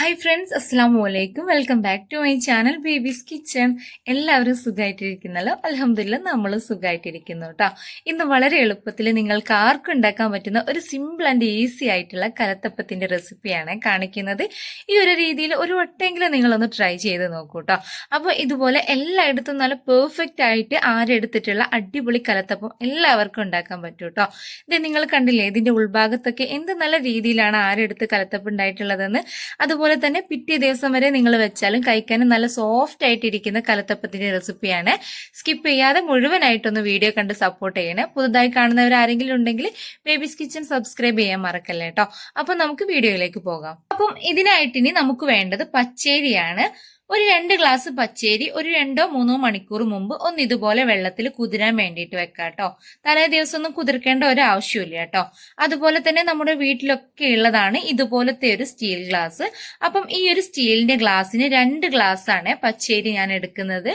Hi friends അസ്സാം വലൈക്കും welcome back to my channel baby's kitchen എല്ലാവരും സുഖമായിട്ടിരിക്കുന്നല്ലോ അലഹമില്ല നമ്മൾ സുഖമായിട്ടിരിക്കുന്നു കേട്ടോ ഇന്ന് വളരെ എളുപ്പത്തിൽ നിങ്ങൾക്ക് ആർക്കും ഉണ്ടാക്കാൻ പറ്റുന്ന ഒരു സിമ്പിൾ ആൻഡ് ഈസി ആയിട്ടുള്ള കലത്തപ്പത്തിന്റെ റെസിപ്പിയാണ് കാണിക്കുന്നത്. ഈ ഒരു രീതിയിൽ ഒരു വട്ടെങ്കിലും നിങ്ങളൊന്ന് ട്രൈ ചെയ്ത് നോക്കൂ കേട്ടോ അപ്പോൾ ഇതുപോലെ എല്ലായിടത്തും നല്ല പെർഫെക്റ്റ് ആയിട്ട് ആരെടുത്തിട്ടുള്ള അടിപൊളി കലത്തപ്പം എല്ലാവർക്കും ഉണ്ടാക്കാൻ പറ്റും കേട്ടോ ഇത് നിങ്ങൾ കണ്ടില്ലേ ഇതിന്റെ ഉൾഭാഗത്തൊക്കെ എന്ത് നല്ല രീതിയിലാണ് ആരെടുത്ത് കലത്തപ്പം ഉണ്ടായിട്ടുള്ളതെന്ന്? അതുപോലെ തന്നെ പിറ്റേ ദിവസം വരെ നിങ്ങൾ വെച്ചാലും കഴിക്കാനും നല്ല സോഫ്റ്റ് ആയിട്ടിരിക്കുന്ന കലത്തപ്പത്തിന്റെ റെസിപ്പിയാണ് സ്കിപ്പ് ചെയ്യാതെ മുഴുവനായിട്ടൊന്ന് വീഡിയോ കണ്ട് സപ്പോർട്ട് ചെയ്യണേ. പുതുതായി കാണുന്നവർ ആരെങ്കിലും ഉണ്ടെങ്കിൽ ബേബീസ് കിച്ചൺ സബ്സ്ക്രൈബ് ചെയ്യാൻ മറക്കല്ലേ കേട്ടോ അപ്പൊ നമുക്ക് വീഡിയോയിലേക്ക് പോകാം. അപ്പം ഇതിനായിട്ടിനി നമുക്ക് വേണ്ടത് പച്ചേരിയാണ്. ഒരു രണ്ട് ഗ്ലാസ് പച്ചേരി ഒരു രണ്ടോ മൂന്നോ മണിക്കൂർ മുമ്പ് ഒന്ന് ഇതുപോലെ വെള്ളത്തിൽ കുതിരാൻ വേണ്ടിയിട്ട് വെക്കാം കേട്ടോ തലേ ദിവസം ഒന്നും കുതിർക്കേണ്ട ഒരു ആവശ്യമില്ല കേട്ടോ അതുപോലെ തന്നെ നമ്മുടെ വീട്ടിലൊക്കെ ഉള്ളതാണ് ഇതുപോലത്തെ ഒരു സ്റ്റീൽ ഗ്ലാസ് അപ്പം ഈ ഒരു സ്റ്റീലിന്റെ ഗ്ലാസ്സിന് രണ്ട് ഗ്ലാസ് ആണ് പച്ചേരി ഞാൻ എടുക്കുന്നത്.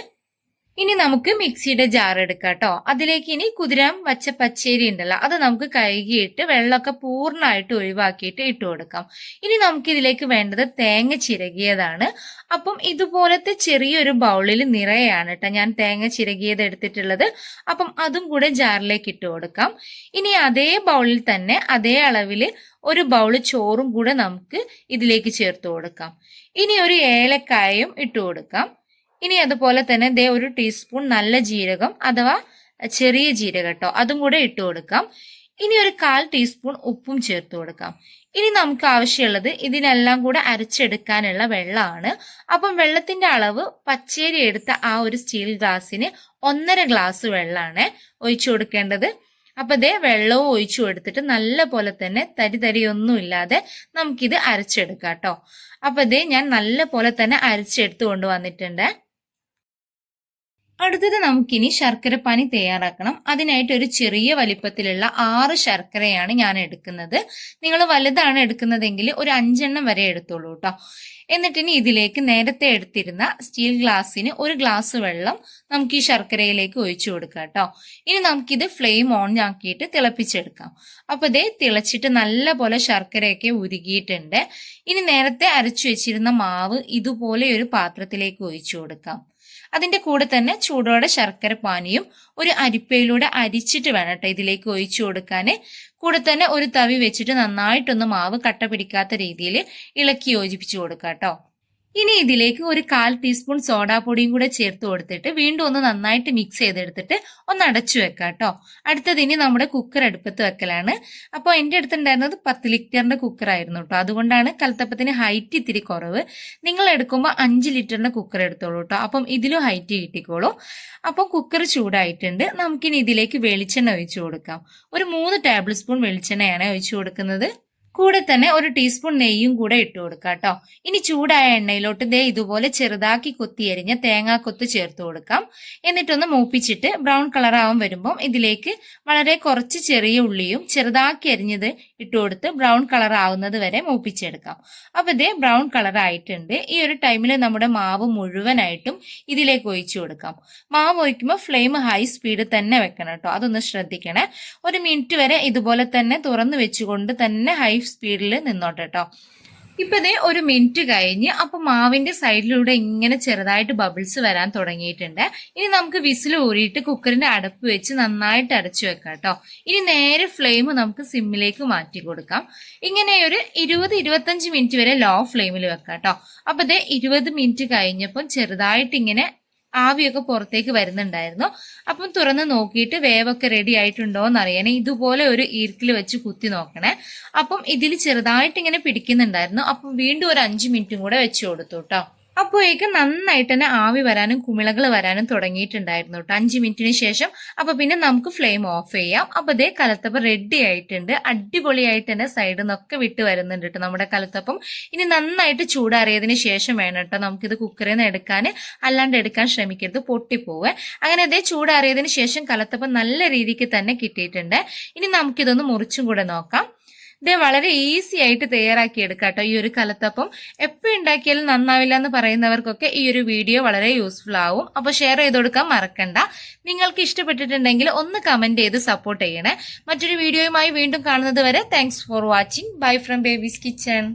ഇനി നമുക്ക് മിക്സിയുടെ ജാർ എടുക്കാം കേട്ടോ. അതിലേക്ക് ഇനി കുതിരാൻ വച്ച പച്ചേരി ഉണ്ടല്ലോ അത് നമുക്ക് കഴുകിയിട്ട് വെള്ളമൊക്കെ പൂർണമായിട്ട് ഒഴിവാക്കിയിട്ട് ഇട്ട് കൊടുക്കാം. ഇനി നമുക്ക് ഇതിലേക്ക് വേണ്ടത് തേങ്ങ ചിരകിയതാണ്. അപ്പം ഇതുപോലത്തെ ചെറിയൊരു ബൗളിൽ നിറയാണ് കേട്ടോ ഞാൻ തേങ്ങ ചിരകിയത് എടുത്തിട്ടുള്ളത്. അപ്പം അതും കൂടെ ജാറിലേക്ക് ഇട്ട് കൊടുക്കാം. ഇനി അതേ ബൗളിൽ തന്നെ അതേ അളവിൽ ഒരു ബൗൾ ചോറും കൂടെ നമുക്ക് ഇതിലേക്ക് ചേർത്ത് കൊടുക്കാം. ഇനി ഒരു ഏലക്കായും ഇട്ട് കൊടുക്കാം. ഇനി അതുപോലെ തന്നെ ദേ ഒരു ടീസ്പൂൺ നല്ല ജീരകം അഥവാ ചെറിയ ജീരകം കേട്ടോ അതും കൂടെ ഇട്ട് കൊടുക്കാം. ഇനി ഒരു കാൽ ടീസ്പൂൺ ഉപ്പും ചേർത്ത് കൊടുക്കാം. ഇനി നമുക്ക് ആവശ്യമുള്ളത് ഇതിനെല്ലാം കൂടെ അരച്ചെടുക്കാനുള്ള വെള്ളമാണ്. അപ്പം വെള്ളത്തിന്റെ അളവ് പച്ചേരി എടുത്ത ആ ഒരു സ്റ്റീൽ ഗ്ലാസ്സിന് ഒന്നര ഗ്ലാസ് വെള്ളമാണ് ഒഴിച്ചു കൊടുക്കേണ്ടത്. അപ്പൊ ദേ വെള്ളവും ഒഴിച്ചു കൊടുത്തിട്ട് നല്ല പോലെ തന്നെ തരി തരിയൊന്നും ഇല്ലാതെ നമുക്കിത് അരച്ചെടുക്കാം കേട്ടോ അപ്പൊ ദേ ഞാൻ നല്ല പോലെ തന്നെ അരച്ചെടുത്ത് കൊണ്ടുവന്നിട്ടുണ്ട്. അടുത്തത് നമുക്കിനി ശർക്കര പാനി തയ്യാറാക്കണം. അതിനായിട്ട് ഒരു ചെറിയ വലിപ്പത്തിലുള്ള ആറ് ശർക്കരയാണ് ഞാൻ എടുക്കുന്നത്. നിങ്ങൾ വലുതാണ് എടുക്കുന്നതെങ്കിൽ ഒരു അഞ്ചെണ്ണം വരെ എടുത്തോളൂ കേട്ടോ എന്നിട്ടിനി ഇതിലേക്ക് നേരത്തെ എടുത്തിരുന്ന സ്റ്റീൽ ഗ്ലാസ്സിന് ഒരു ഗ്ലാസ് വെള്ളം നമുക്ക് ഈ ശർക്കരയിലേക്ക് ഒഴിച്ചു കൊടുക്കാം കേട്ടോ ഇനി നമുക്കിത് ഫ്ലെയിം ഓൺ ആക്കിയിട്ട് തിളപ്പിച്ചെടുക്കാം. അപ്പോൾ ഇതേ തിളച്ചിട്ട് നല്ല പോലെ ശർക്കരയൊക്കെ ഉരുകിയിട്ടുണ്ട്. ഇനി നേരത്തെ അരച്ചു വെച്ചിരുന്ന മാവ് ഇതുപോലെ ഒരു പാത്രത്തിലേക്ക് ഒഴിച്ചു കൊടുക്കാം. അതിന്റെ കൂടെ തന്നെ ചൂടോടെ ശർക്കര പാനിയും ഒരു അരിപ്പയിലൂടെ അരിച്ചിട്ട് വേണം കേട്ടോ ഇതിലേക്ക് ഒഴിച്ചു കൊടുക്കാൻ കൂടെ തന്നെ ഒരു തവി വെച്ചിട്ട് നന്നായിട്ടൊന്ന് മാവ് കട്ട പിടിക്കാത്ത രീതിയിൽ ഇളക്കി യോജിപ്പിച്ചു കൊടുക്കാം കേട്ടോ ഇനി ഇതിലേക്ക് ഒരു കാൽ ടീസ്പൂൺ സോഡാപ്പൊടിയും കൂടെ ചേർത്ത് കൊടുത്തിട്ട് വീണ്ടും ഒന്ന് നന്നായിട്ട് മിക്സ് ചെയ്തെടുത്തിട്ട് ഒന്ന് അടച്ചു വെക്കാം കേട്ടോ അടുത്തത് ഇനി നമ്മുടെ കുക്കർ അടുപ്പത്ത് വെക്കലാണ്. അപ്പോൾ എന്റെ അടുത്തുണ്ടായിരുന്നത് പത്ത് ലിറ്ററിന്റെ കുക്കർ ആയിരുന്നു കേട്ടോ അതുകൊണ്ടാണ് കലത്തപ്പത്തിന് ഹൈറ്റ് ഇത്തിരി കുറവ്. നിങ്ങൾ എടുക്കുമ്പോൾ അഞ്ച് ലിറ്ററിന്റെ കുക്കർ എടുത്തോളൂ കേട്ടോ അപ്പം ഇതിലും ഹൈറ്റ് കിട്ടിക്കോളൂ. അപ്പം കുക്കർ ചൂടായിട്ടുണ്ട്. നമുക്കിനി ഇതിലേക്ക് വെളിച്ചെണ്ണ ഒഴിച്ചു കൊടുക്കാം. ഒരു മൂന്ന് ടേബിൾ സ്പൂൺ വെളിച്ചെണ്ണയാണ് ഒഴിച്ചു കൊടുക്കുന്നത്. കൂടെ തന്നെ ഒരു ടീസ്പൂൺ നെയ്യും കൂടെ ഇട്ട് കൊടുക്കാം കേട്ടോ ഇനി ചൂടായ എണ്ണയിലോട്ട് ദേ ഇതുപോലെ ചെറുതാക്കി കൊത്തിയരിഞ്ഞ തേങ്ങാക്കൊത്ത് ചേർത്ത് കൊടുക്കാം. എന്നിട്ടൊന്ന് മൂപ്പിച്ചിട്ട് ബ്രൗൺ കളർ ആവാൻ വരുമ്പം ഇതിലേക്ക് വളരെ കുറച്ച് ചെറിയ ഉള്ളിയും ചെറുതാക്കി അരിഞ്ഞത് ഇട്ട് കൊടുത്ത് ബ്രൗൺ കളർ ആവുന്നത് വരെ മൂപ്പിച്ചെടുക്കാം. അപ്പൊ ഇതേ ബ്രൗൺ കളർ ആയിട്ടുണ്ട്. ഈ ഒരു ടൈമിൽ നമ്മുടെ മാവ് മുഴുവനായിട്ടും ഇതിലേക്ക് ഒഴിച്ചു കൊടുക്കാം. മാവ് ഒഴിക്കുമ്പോൾ ഫ്ലെയിം ഹൈ സ്പീഡ് തന്നെ വെക്കണം കേട്ടോ അതൊന്ന് ശ്രദ്ധിക്കണേ. ഒരു മിനിറ്റ് വരെ ഇതുപോലെ തന്നെ തുറന്നു വെച്ചുകൊണ്ട് തന്നെ ഹൈ സ്പീഡിൽ നിന്നോട്ടെ കേട്ടോ ഇപ്പൊ ഇതേ ഒരു മിനിറ്റ് കഴിഞ്ഞ് അപ്പൊ മാവിന്റെ സൈഡിലൂടെ ഇങ്ങനെ ചെറുതായിട്ട് ബബിൾസ് വരാൻ തുടങ്ങിയിട്ടുണ്ട്. ഇനി നമുക്ക് വിസിൽ ഊരിയിട്ട് കുക്കറിന്റെ അടപ്പ് വെച്ച് നന്നായിട്ട് അടച്ചു വെക്കാം കേട്ടോ ഇനി നേരെ ഫ്ലെയിം നമുക്ക് സിമ്മിലേക്ക് മാറ്റി കൊടുക്കാം. ഇങ്ങനെ ഒരു ഇരുപത് ഇരുപത്തഞ്ച് മിനിറ്റ് വരെ ലോ ഫ്ലെയിമിൽ വെക്കാം കേട്ടോ അപ്പൊ ഇതേ ഇരുപത് മിനിറ്റ് കഴിഞ്ഞപ്പം ചെറുതായിട്ട് ഇങ്ങനെ ആവിയൊക്കെ പുറത്തേക്ക് വരുന്നുണ്ടായിരുന്നു. അപ്പം തുറന്ന് നോക്കിയിട്ട് വേവൊക്കെ റെഡി ആയിട്ടുണ്ടോ എന്ന് അറിയാനേ ഇതുപോലെ ഒരു ഈർക്കിൽ വെച്ച് കുത്തി നോക്കണേ. അപ്പം ഇതിൽ ചെറുതായിട്ട് ഇങ്ങനെ പിടിക്കുന്നുണ്ടായിരുന്നു. അപ്പം വീണ്ടും ഒരു അഞ്ച് മിനിറ്റും കൂടെ വെച്ച് കൊടുത്തു കേട്ടോ. അപ്പോഴേക്കും നന്നായിട്ട് തന്നെ ആവി വരാനും കുമിളകൾ വരാനും തുടങ്ങിയിട്ടുണ്ടായിരുന്നു കേട്ടോ അഞ്ച് മിനിറ്റിന് ശേഷം അപ്പൊ പിന്നെ നമുക്ക് ഫ്ലെയിം ഓഫ് ചെയ്യാം. അപ്പൊ ഇതേ കലത്തപ്പം റെഡി ആയിട്ടുണ്ട്. അടിപൊളിയായിട്ട് തന്നെ സൈഡിൽ നിന്നൊക്കെ വിട്ട് വരുന്നുണ്ട് കേട്ടോ നമ്മുടെ കലത്തപ്പം. ഇനി നന്നായിട്ട് ചൂടാറിയതിന് ശേഷം വേണം കേട്ടോ നമുക്കിത് കുക്കറിൽ നിന്ന് എടുക്കാൻ അല്ലാണ്ട് എടുക്കാൻ ശ്രമിക്കരുത്. പൊട്ടിപ്പോവേ. അങ്ങനെ ഇതേ ചൂടാറിയതിന് ശേഷം കലത്തപ്പം നല്ല രീതിക്ക് തന്നെ കിട്ടിയിട്ടുണ്ട്. ഇനി നമുക്കിതൊന്ന് മുറിച്ചും കൂടെ നോക്കാം. ഇത് വളരെ ഈസി ആയിട്ട് തയ്യാറാക്കി എടുക്കാം കേട്ടോ ഈ ഒരു കലത്തപ്പം. എപ്പോൾ ഉണ്ടാക്കിയാലും നന്നാവില്ല എന്ന് പറയുന്നവർക്കൊക്കെ ഈ ഒരു വീഡിയോ വളരെ യൂസ്ഫുൾ ആവും. അപ്പോൾ ഷെയർ ചെയ്ത് കൊടുക്കാൻ മറക്കണ്ട. നിങ്ങൾക്ക് ഇഷ്ടപ്പെട്ടിട്ടുണ്ടെങ്കിൽ ഒന്ന് കമന്റ് ചെയ്ത് സപ്പോർട്ട് ചെയ്യണേ. മറ്റൊരു വീഡിയോയുമായി വീണ്ടും കാണുന്നത് വരെ thanks for watching bye from baby's kitchen